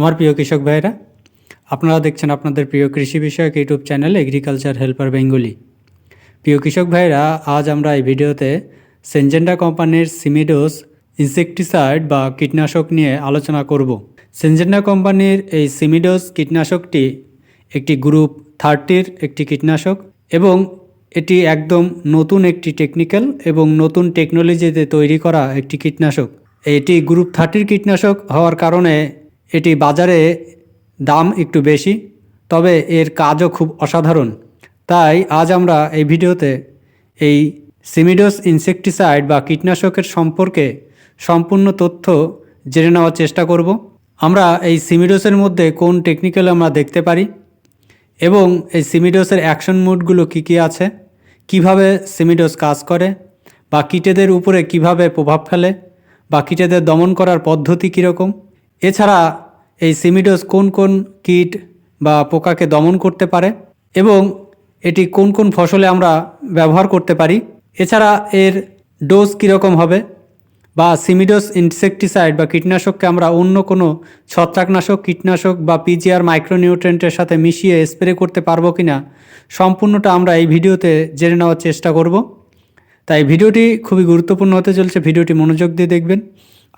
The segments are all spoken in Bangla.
আমার প্রিয় কৃষক ভাইরা আপনারা দেখছেন আপনাদের প্রিয় কৃষি বিষয়ক YouTube channel agriculture helper Bengali. প্রিয় কৃষক ভাইরা আজ আমরা এই ভিডিওতে সেনজেন্ডা কোম্পানির সিমিডোস ইনসেকটিসাইড বা কীটনাশক নিয়ে আলোচনা করব। সেনজেন্ডা কোম্পানির এই সিমিডোস কীটনাশকটি একটি গ্রুপ থার্টির একটি কীটনাশক এবং এটি একদম নতুন একটি টেকনিক্যাল এবং নতুন টেকনোলজিতে তৈরি করা একটি কীটনাশক। এটি গ্রুপ থার্টির কীটনাশক হওয়ার কারণে এটি বাজারে দাম একটু বেশি, তবে এর কাজও খুব অসাধারণ। তাই আজ আমরা এই ভিডিওতে এই সিমিডোস ইনসেকটিসাইড বা কীটনাশকের সম্পর্কে সম্পূর্ণ তথ্য জেনে নেওয়ার চেষ্টা করব। আমরা এই সিমিডোসের মধ্যে কোন টেকনিক্যাল আমরা দেখতে পারি এবং এই সিমিডোসের অ্যাকশন মুডগুলো কী কী আছে, কীভাবে সিমিডোস কাজ করে বা কীটেদের উপরে কীভাবে প্রভাব ফেলে বা কীটেদের দমন করার পদ্ধতি কীরকম এছাড়া এই সিমিডোস কোন কোন কীট বা পোকাকে দমন করতে পারে এবং এটি কোন কোন ফসলে আমরা ব্যবহার করতে পারি? এছাড়া এর ডোজ কীরকম হবে? বা সিমিডোস ইনসেকটিসাইড বা কীটনাশককে আমরা অন্য কোনো ছত্রাকনাশক, কীটনাশক বা পিজিআর মাইক্রোনিউট্রেন্টের সাথে মিশিয়ে স্প্রে করতে পারব কি না সম্পূর্ণটা আমরা এই ভিডিওতে জেনে নেওয়ার চেষ্টা করব। তাই ভিডিওটি খুবই গুরুত্বপূর্ণ হতে চলছে। ভিডিওটি মনোযোগ দিয়ে দেখবেন।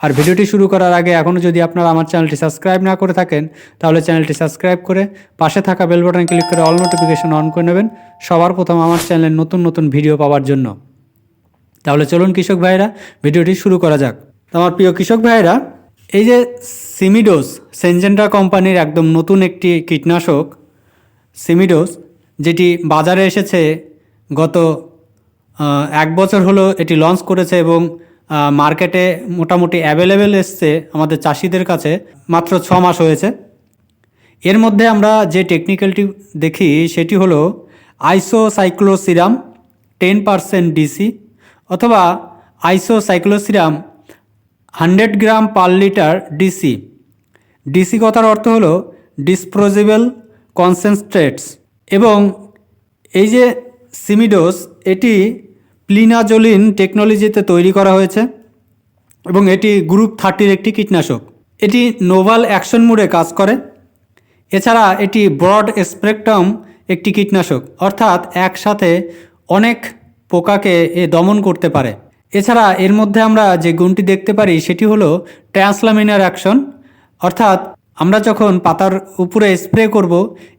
আর ভিডিওটি শুরু করার আগে এখনও যদি আপনারা আমার চ্যানেলটি সাবস্ক্রাইব না করে থাকেন, তাহলে চ্যানেলটি সাবস্ক্রাইব করে পাশে থাকা বেল বাটন ক্লিক করে অল নোটিফিকেশন অন করে নেবেন সবার প্রথম আমার চ্যানেলের নতুন নতুন ভিডিও পাওয়ার জন্য। তাহলে চলুন কৃষক ভাইরা, ভিডিওটি শুরু করা যাক। আমার প্রিয় কৃষক ভাইরা, এই যে সিমিডোস, সেনজেন্ডা কোম্পানির একদম নতুন একটি কীটনাশক, সিমিডোস, যেটি বাজারে এসেছে গত এক বছর হলো এটি লঞ্চ করেছে এবং মার্কেটে মোটামুটি অ্যাভেলেবেল এসছে আমাদের চাষিদের কাছে। মাত্র ছ মাস হয়েছে। এর মধ্যে আমরা যে টেকনিক্যালটি দেখি, সেটি হলো আইসোসাইক্লোসিরাম টেন পারসেন্ট ডিসি অথবা আইসোসাইক্লোসিরাম hundred gram per litre DC DC কথার অর্থ হলো ডিসপ্রোজেবল কনসেন্ট্রেটস এবং এই যে সিমিডোস এটি প্লিনাজোলিন টেকনোলজিতে তৈরি করা হয়েছে এবং এটি গ্রুপ থার্টির একটি কীটনাশক। এটি নোভাল অ্যাকশন মোডে কাজ করে। এছাড়া এটি ব্রড স্পেকট্রাম একটি কীটনাশক, অর্থাৎ একসাথে অনেক পোকাকে এ দমন করতে পারে। এছাড়া এর মধ্যে আমরা যে গুণটি দেখতে পারি সেটি হলো ট্রান্সলামিনার অ্যাকশন, অর্থাৎ আমরা যখন পাতার উপরে স্প্রে করব,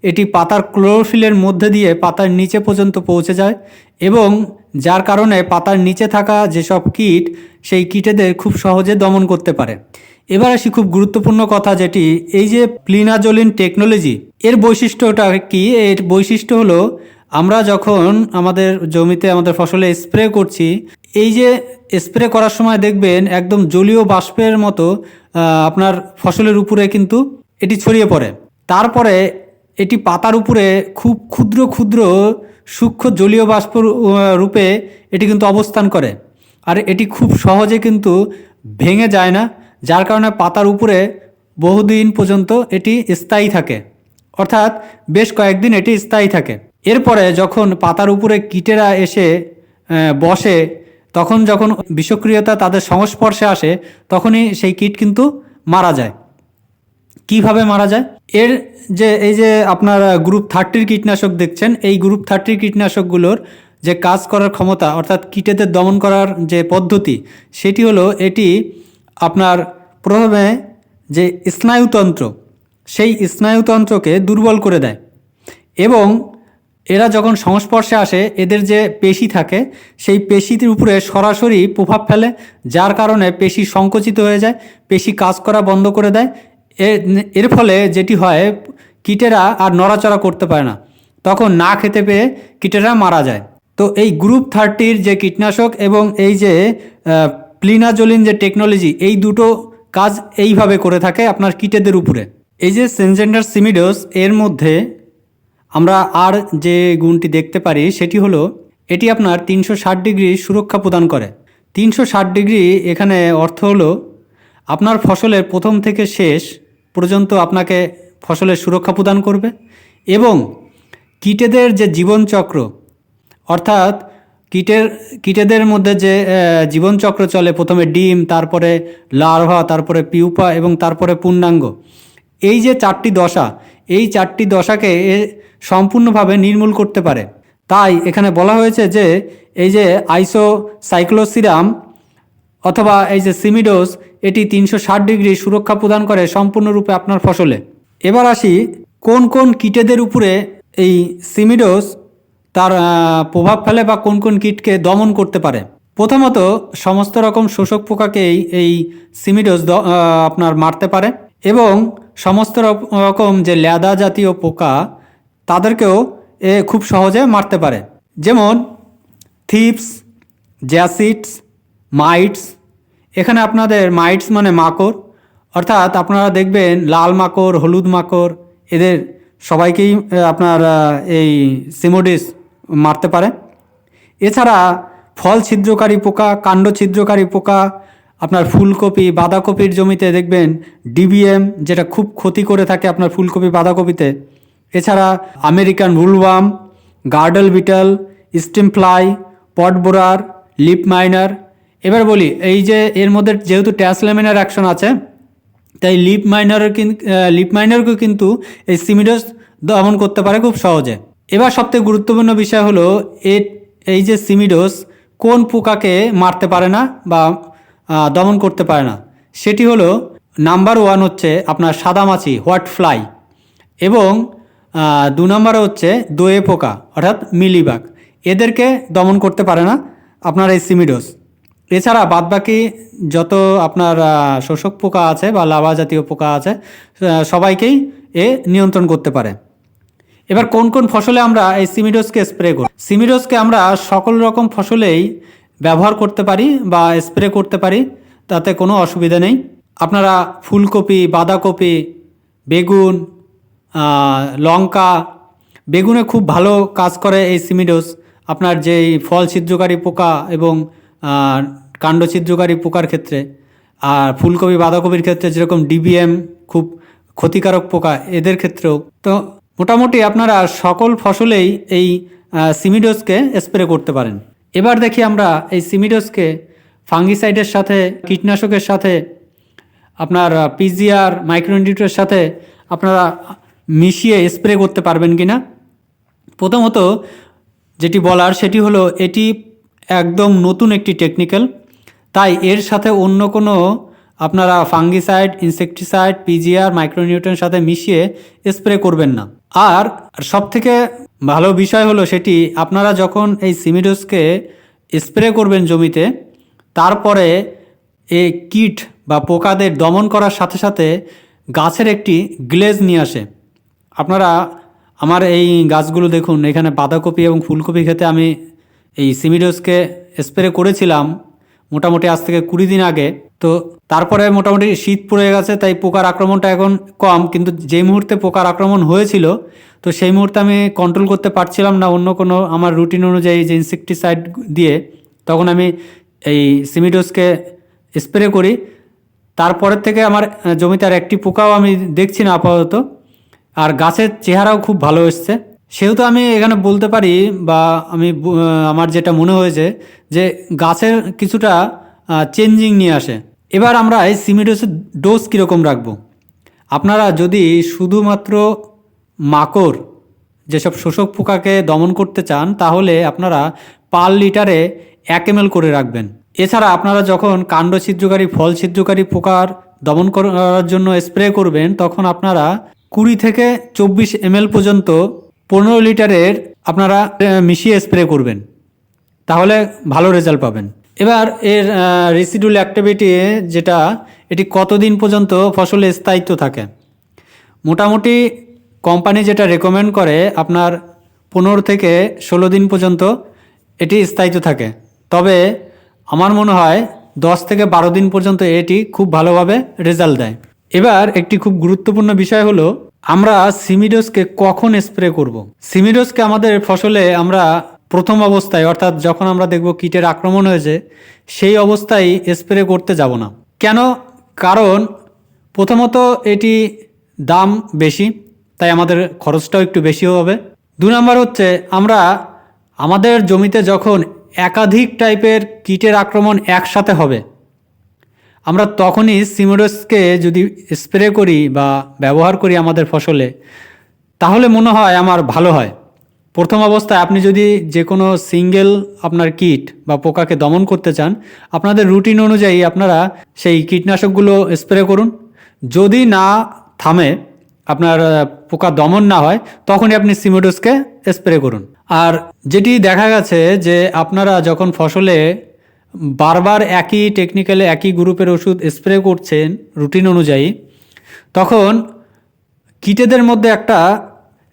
এটি পাতার ক্লোরোফিলের মধ্যে দিয়ে পাতার নিচে পর্যন্ত পৌঁছে যায় এবং যার কারণে পাতার নিচে থাকা যেসব কীট, সেই কীটেদের খুব সহজে দমন করতে পারে। এবার আসি খুব গুরুত্বপূর্ণ কথা যেটি, এই যে প্লিনাজোলিন টেকনোলজি, এর বৈশিষ্ট্যটা কি? এর বৈশিষ্ট্য হলো, আমরা যখন আমাদের জমিতে আমাদের ফসলে স্প্রে করছি এই যে স্প্রে করার সময় দেখবেন একদম জলীয় বাষ্পের মতো আপনার ফসলের উপরে কিন্তু এটি ছড়িয়ে পড়ে। তারপরে এটি পাতার উপরে খুব ক্ষুদ্র ক্ষুদ্র সূক্ষ্ম জলীয় বাষ্প রূপে এটি কিন্তু অবস্থান করে। আর এটি খুব সহজে কিন্তু ভেঙে যায় না, যার কারণে পাতার উপরে বহুদিন পর্যন্ত এটি স্থায়ী থাকে। অর্থাৎ বেশ কয়েকদিন এটি স্থায়ী থাকে। এরপরে যখন পাতার উপরে কীটেরা এসে বসে তখন যখন বিষক্রিয়তা তাদের সংস্পর্শে আসে, তখনই সেই কীট কিন্তু মারা যায়। কীভাবে মারা যায়? এর যে, এই যে আপনার গ্রুপ থার্টির কীটনাশক দেখছেন, এই গ্রুপ থার্টির কীটনাশকগুলোর যে কাজ করার ক্ষমতা, অর্থাৎ কীটেদের দমন করার যে পদ্ধতি, সেটি হলো এটি আপনার প্রথমে যে স্নায়ুতন্ত্র, সেই স্নায়ুতন্ত্রকে দুর্বল করে দেয় এবং এরা যখন সংস্পর্শে আসে, এদের যে পেশি থাকে, সেই পেশিটির উপরে সরাসরি প্রভাব ফেলে, যার কারণে পেশি সংকুচিত হয়ে যায়, পেশি কাজ করা বন্ধ করে দেয়। এর ফলে যেটি হয়, কীটেরা আর নড়াচড়া করতে পারে না। তখন না খেতে পেয়ে কীটেরা মারা যায়। তো এই গ্রুপ থার্টির যে কীটনাশক এবং এই যে প্লিনাজোলিন যে টেকনোলজি, এই দুটো কাজ এইভাবে করে থাকে আপনার কীটেদের উপরে। এই যে সেনজেন্ডার সিমিডোস, এর মধ্যে আমরা আর যে গুণটি দেখতে পারি সেটি হলো, এটি আপনার তিনশো ষাট ডিগ্রি সুরক্ষা প্রদান করে। তিনশো ষাট ডিগ্রি এখানে অর্থ হলো, আপনার ফসলের প্রথম থেকে শেষ পর্যন্ত আপনাকে ফসলের সুরক্ষা প্রদান করবে এবং কীটেদের যে জীবনচক্র, অর্থাৎ কীটের, কীটেদের মধ্যে যে জীবনচক্র চলে, প্রথমে ডিম, তারপরে লার্ভা, তারপরে পিউপা এবং তারপরে পূর্ণাঙ্গ, এই যে চারটি দশা এই চারটি দশাকে এ সম্পূর্ণভাবে নির্মূল করতে পারে। তাই এখানে বলা হয়েছে যে, এই যে আইসো সাইক্লোসিরাম অথবা এই যে সিমিডোজ, এটি তিনশো ষাট ডিগ্রি সুরক্ষা প্রদান করে সম্পূর্ণরূপে আপনার ফসলে। এবার আসি, কোন কোন কীটেদের উপরে এই সিমিডোজ তার প্রভাব ফেলে বা কোন কোন কীটকে দমন করতে পারে? প্রথমত, সমস্ত রকম শোষক পোকাকে এই দ- আপনার মারতে পারে। এবং সমস্ত রকম যে ল্যাদা জাতীয় পোকা, তাদেরকেও এ খুব সহজে মারতে পারে। যেমন থিপস, জ্যাসিডস, মাইটস। এখানে আপনাদের মাইটস মানে মাকড়। অর্থাৎ আপনারা দেখবেন লাল মাকড়, হলুদ মাকড়, এদের সবাইকেই আপনার এই সিমোডিস মারতে পারে। এছাড়া ফল ছিদ্রকারী পোকা কাণ্ড ছিদ্রকারী পোকা আপনার ফুলকপি, বাঁধাকপির জমিতে দেখবেন ডিবিএম যেটা খুব ক্ষতি করে থাকে আপনার ফুলকপি, বাঁধাকপিতে। এছাড়া American রুলওয়াম girdle beetle, stem fly, pod borer, leaf miner. এবার বলি, এই যে এর মধ্যে যেহেতু ট্যাসলেমিনার অ্যাকশন আছে, তাই লিপ মাইনারের লিপ মাইনারকেও কিন্তু এই সিমিডোস দমন করতে পারে খুব সহজে। এবার সবথেকে গুরুত্বপূর্ণ বিষয় হলো এই যে সিমিডোস কোন পোকাকে মারতে পারে না বা দমন করতে পারে না। সেটি হলো নাম্বার ওয়ান হচ্ছে আপনার সাদামাছি হোয়াট ফ্লাই এবং দু নম্বরে হচ্ছে দোয়ে পোকা, অর্থাৎ মিলিবাগ। এদেরকে দমন করতে পারে না আপনার এই সিমিডোস এছাড়া বাদবাকি যত আপনার শোষক পোকা আছে বা লাভা জাতীয় পোকা আছে সবাইকেই এ নিয়ন্ত্রণ করতে পারে। এবার কোন কোন ফসলে আমরা এই সিমিডোসকে স্প্রে করি সিমিডোসকে আমরা সকল রকম ফসলেই ব্যবহার করতে পারি বা স্প্রে করতে পারি, তাতে কোনো অসুবিধা নেই। আপনারা ফুলকপি, বাঁধাকপি, বেগুন লঙ্কা, বেগুনে খুব ভালো কাজ করে এই সিমিডোস আপনার যেই ফল ছিদ্রকারী পোকা এবং কাণ্ড ছিদ্রকারী পোকার ক্ষেত্রে, আর ফুলকপি, বাঁধাকপির ক্ষেত্রে যেরকম ডিবিএম খুব ক্ষতিকারক পোকা, এদের ক্ষেত্রেও। তো মোটামুটি আপনারা সকল ফসলেই এই সিমিডোসকে স্প্রে করতে পারেন। এবার দেখি আমরা এই সিমিডোসকে ফাঙ্গিসাইডের সাথে, কীটনাশকের সাথে, আপনার পিজিআর মাইক্রোনিউট্রের সাথে আপনারা মিশিয়ে স্প্রে করতে পারবেন কি না প্রথমত যেটি বলার সেটি হলো এটি একদম নতুন একটি টেকনিক্যাল তাই এর সাথে অন্য কোনো আপনারা ফাঙ্গিসাইড, ইনসেকটিসাইড, পিজিআর মাইক্রোনিউট্রের সাথে মিশিয়ে স্প্রে করবেন না। আর সবথেকে ভালো বিষয় হলো সেটি, আপনারা যখন এই সিমিডোসকে স্প্রে করবেন জমিতে, তারপরে এই কীট বা পোকাদের দমন করার সাথে সাথে গাছের একটি গ্লেজ নিয়ে আসে। আপনারা আমার এই গাছগুলো দেখুন, এখানে বাঁধাকপি এবং ফুলকপি খেতে আমি এই সিমিডোসকে স্প্রে করেছিলাম, মোটামুটি আজ থেকে কুড়ি দিন আগে। তো তারপরে মোটামুটি শীত পড়ে গেছে, তাই পোকার আক্রমণটা এখন কম। কিন্তু যেই মুহূর্তে পোকার আক্রমণ হয়েছিল, তো সেই মুহূর্তে আমি কন্ট্রোল করতে পারছিলাম না অন্য কোনো আমার রুটিন অনুযায়ী যে ইনসেকটিসাইড দিয়ে। তখন আমি এই সিমিডোসকে স্প্রে করি। তারপরের থেকে আমার জমিতে আর একটি পোকাও আমি দেখছি না আপাতত। আর গাছের চেহারাও খুব ভালো এসছে। সেহেতু আমি এখানে বলতে পারি, বা আমি আমার যেটা মনে হয়েছে যে গাছের কিছুটা চেঞ্জিং নিয়ে আসে। এবার আমরা এই সিমিডোসের ডোজ কীরকম রাখব? আপনারা যদি শুধুমাত্র মাকড়, যেসব শোষক পোকাকে দমন করতে চান, তাহলে আপনারা পার লিটারে এক এম করে রাখবেন। এছাড়া আপনারা যখন কাণ্ড ছিদ্রকারী ফল ছিদ্রকারী পোকার দমন করার জন্য স্প্রে করবেন, তখন আপনারা কুড়ি থেকে চব্বিশ এম পর্যন্ত পনেরো লিটারের আপনারা মিশিয়ে স্প্রে করবেন। তাহলে ভালো রেজাল্ট পাবেন। এবার এর রেসিডুল অ্যাক্টিভিটি যেটা, এটি কতদিন পর্যন্ত ফসলে স্থায়িত্ব থাকে? মোটামুটি কোম্পানি যেটা রেকমেন্ড করে, আপনার পনেরো থেকে ষোলো দিন পর্যন্ত এটি স্থায়িত্ব থাকে। তবে আমার মনে হয় দশ থেকে বারো দিন পর্যন্ত এটি খুব ভালোভাবে রেজাল্ট দেয়। এবার একটি খুব গুরুত্বপূর্ণ বিষয় হলো, আমরা সিমিডোসকে কখন স্প্রে করব। সিমিডোসকে আমাদের ফসলে আমরা প্রথম অবস্থায়, অর্থাৎ যখন আমরা দেখব কীটের আক্রমণ হয়েছে, সেই অবস্থায় স্প্রে করতে যাব না। কেন? কারণ প্রথমত এটি দাম বেশি, তাই আমাদের খরচটাও একটু বেশি হবে। দু নম্বর হচ্ছে, আমরা আমাদের জমিতে যখন একাধিক টাইপের কীটের আক্রমণ একসাথে হবে, আমরা তখনই সিমিডোসকে যদি স্প্রে করি বা ব্যবহার করি আমাদের ফসলে, তাহলে মনে হয় আমার ভালো হয়। প্রথম অবস্থায় আপনি যদি যে কোনো সিঙ্গেল আপনার কিট বা পোকাকে দমন করতে চান, আপনাদের রুটিন অনুযায়ী আপনারা সেই কীটনাশকগুলো স্প্রে করুন। যদি না থামে, আপনার পোকা দমন না হয়, তখনই আপনি সিমিডোসকে স্প্রে করুন। আর যেটি দেখা গেছে যে আপনারা যখন ফসলে বারবার একই টেকনিক্যালে একই গ্রুপের ওষুধ স্প্রে করছেন রুটিন অনুযায়ী, তখন কীটেদের মধ্যে একটা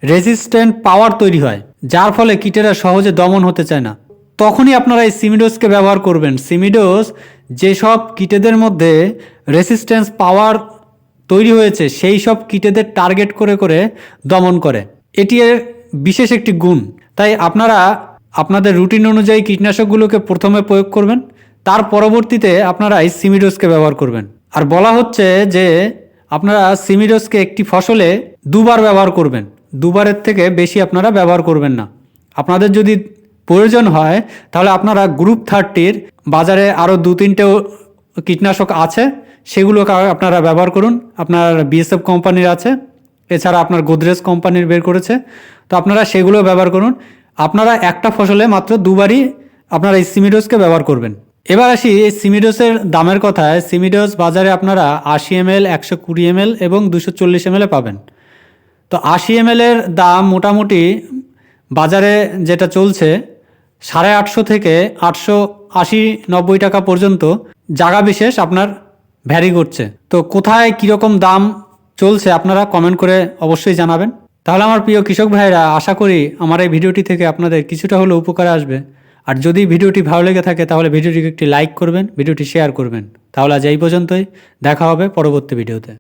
রেজিস্ট্যান্ট পাওয়ার তৈরি হয়। যার ফলে কীটেরা সহজে দমন হতে চায় না। তখনই আপনারা এই সিমিডোসকে ব্যবহার করবেন। সিমিডোস যেসব কীটেদের মধ্যে রেসিস্ট্যান্স পাওয়ার তৈরি হয়েছে, সেই সব কীটেদের টার্গেট করে করে দমন করে। এটি এর বিশেষ একটি গুণ। তাই আপনারা আপনাদের রুটিন অনুযায়ী কীটনাশকগুলোকে প্রথমে প্রয়োগ করবেন, তার পরবর্তীতে আপনারা এই সিমিডোসকে ব্যবহার করবেন। আর বলা হচ্ছে যে আপনারা সিমিডোসকে একটি ফসলে দুবার ব্যবহার করবেন। দুবারের থেকে বেশি আপনারা ব্যবহার করবেন না। আপনাদের যদি প্রয়োজন হয়, তাহলে আপনারা গ্রুপ থার্টির বাজারে আরও দু তিনটে কীটনাশক আছে, সেগুলোকে আপনারা ব্যবহার করুন। আপনার বিএসএফ কোম্পানির আছে, এছাড়া আপনার গোদরেজ কোম্পানির বের করেছে। তো আপনারা সেগুলো ব্যবহার করুন। আপনারা একটা ফসলে মাত্র দুবারই আপনারা এই সিমিডোসকে ব্যবহার করবেন। এবার আসি এই সিমিডোসের দামের কথায়। সিমিডোস বাজারে আপনারা আশি এম এল একশো কুড়ি এম এবং দুশো চল্লিশ এম পাবেন। তো আশি এম এর দাম মোটামুটি বাজারে যেটা চলছে, সাড়ে আটশো থেকে আটশো আশি নব্বই টাকা পর্যন্ত জায়গা বিশেষ আপনার ভ্যারি করছে। তো কোথায় কীরকম দাম চলছে আপনারা কমেন্ট করে অবশ্যই জানাবেন। তাহলে আমার প্রিয় কৃষক ভাইরা, আশা করি আমার এই ভিডিওটি থেকে আপনাদের কিছুটা হলেও উপকারে আসবে। আর যদি ভিডিওটি ভালো লেগে থাকে তাহলে ভিডিওটিকে একটি লাইক করবেন, ভিডিওটি শেয়ার করবেন। তাহলে আজ এই পর্যন্তই, দেখা হবে পরবর্তী ভিডিওতে।